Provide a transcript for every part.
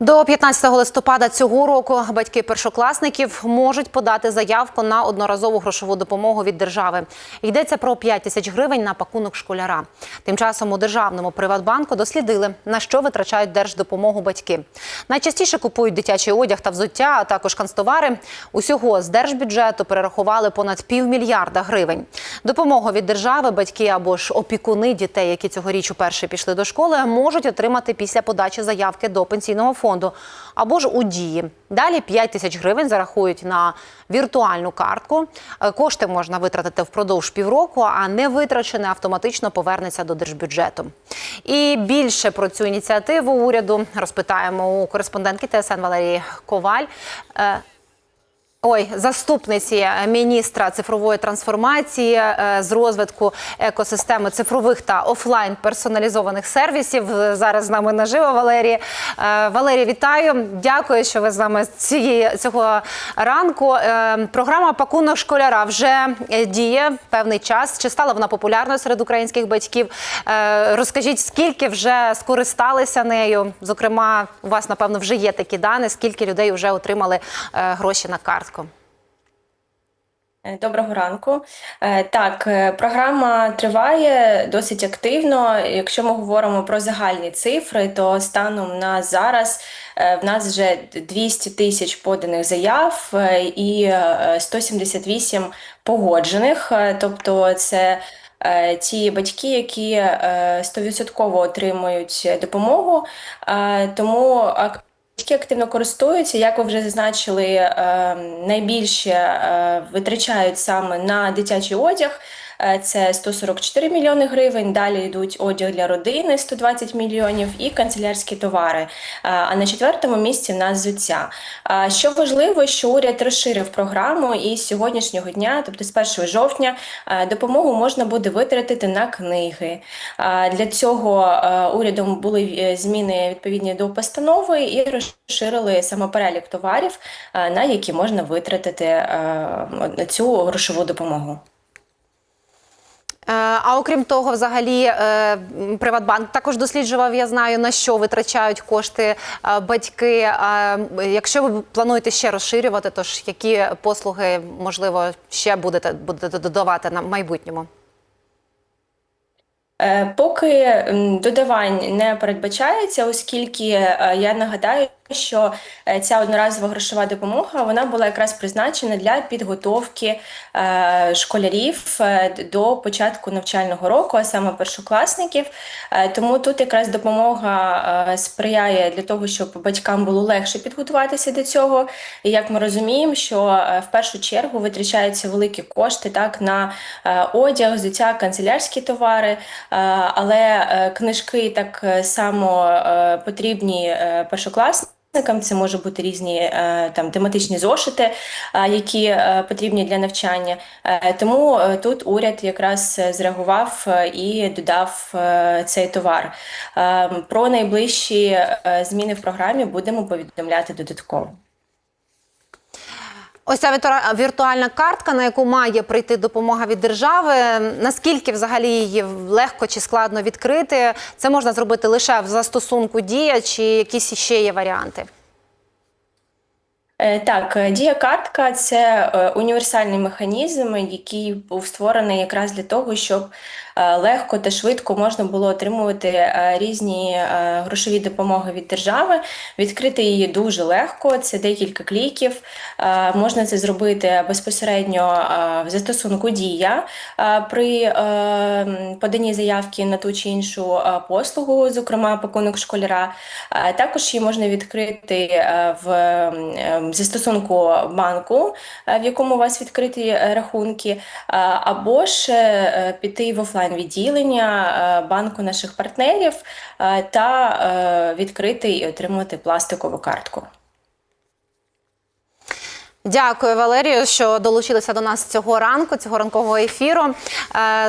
До 15 листопада цього року батьки першокласників можуть подати заявку на одноразову грошову допомогу від держави. Йдеться про 5 тисяч гривень на пакунок школяра. Тим часом у державному приватбанку дослідили, на що витрачають держдопомогу батьки. Найчастіше купують дитячий одяг та взуття, а також канцтовари. Усього з держбюджету перерахували понад півмільярда гривень. Допомогу від держави батьки або ж опікуни дітей, які цьогоріч уперше пішли до школи, можуть отримати після подачі заявки до пенсійного фонду або ж у дії. Далі 5 тисяч гривень зарахують на віртуальну картку. Е, Кошти можна витратити впродовж півроку, а не витрачене автоматично повернеться до держбюджету. І більше про цю ініціативу уряду розпитаємо у кореспондентки ТСН Валерії Коваль. Е, Ой, заступниці міністра цифрової трансформації е, з розвитку екосистеми цифрових та офлайн персоналізованих сервісів. Е, Зараз з нами наживо Валерія. Е, Валерія, вітаю. Дякую, що ви з нами цієї цього ранку. Е, Програма Пакунок школяра вже е, діє певний час. Чи стала вона популярною серед українських батьків? Е, Розкажіть, скільки вже скористалися нею? Зокрема, у вас напевно вже є такі дані. Скільки людей вже отримали е, гроші на картку? Е, Доброго ранку. Е, Так, е, програма триває досить активно. Якщо ми говоримо про загальні цифри, то станом на зараз в нас вже 200 тисяч поданих заяв і е, 178 погоджених. Тобто це ті батьки, які е, 100% отримують допомогу. Тому Батьки активно користуються, як ви вже зазначили, е, найбільше е, витрачають саме на дитячий одяг. Е, Це 144 мільйони гривень. Далі йдуть одяг для родини 120 мільйонів і канцелярські товари. Е, А на четвертому місці в нас взуття. Що важливо, що уряд розширив програму, і з сьогоднішнього дня, тобто з 1 жовтня, е, допомогу можна буде витратити на книги. Для цього е, урядом були е, зміни відповідні до постанови і розширили саме перелік товарів, е, на які можна витратити е, цю грошову допомогу. Е, А окрім того, взагалі, е, Приватбанк також досліджував, я знаю, на що витрачають кошти е, батьки. М, Якщо ви плануєте ще розширювати, то ж які послуги, можливо, ще будете, будете додавати на майбутньому? Поки додавань не передбачається, оскільки я нагадаю, що е, ця одноразова грошова допомога вона була якраз призначена для підготовки е, школярів е, до початку навчального року, а саме першокласників. Тому тут якраз допомога сприяє для того, щоб батькам було легше підготуватися до цього. І як ми розуміємо, що в першу чергу витрачаються великі кошти так на одяг, взуття, канцелярські товари. Але книжки так само потрібні першокласникам. Це може бути різні е, там тематичні зошити, е, які е, потрібні для навчання. Тому тут уряд якраз зреагував і додав цей товар. Е, Про найближчі зміни в програмі будемо повідомляти додатково. Ось ця віртуа- віртуальна картка, на яку має прийти допомога від держави. Наскільки взагалі її легко чи складно відкрити? Це можна зробити лише в застосунку дія, чи якісь ще є варіанти? Е, Так, е, дія-картка це е, універсальний механізм, який був створений якраз для того, щоб легко та швидко можна було отримувати різні грошові допомоги від держави. Відкрити її дуже легко, це декілька кліків. Можна це зробити безпосередньо в застосунку Дія при поданні заявки на ту чи іншу послугу, зокрема пакунок школяра. Також її можна відкрити в м, стосунку банку, е, в якому у вас відкриті е, рахунки, е, або ж піти в офлайн відділення банку наших партнерів та відкрити і отримати пластикову картку. Дякую, Валерію, що долучилися до нас цього ранку, цього ранкового ефіру. Е,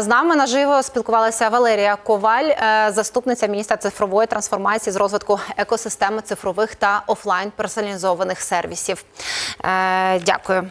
З нами наживо спілкувалася Валерія Коваль, е, заступниця міністра цифрової трансформації з розвитку екосистеми цифрових та офлайн персоналізованих сервісів. Е, Дякую.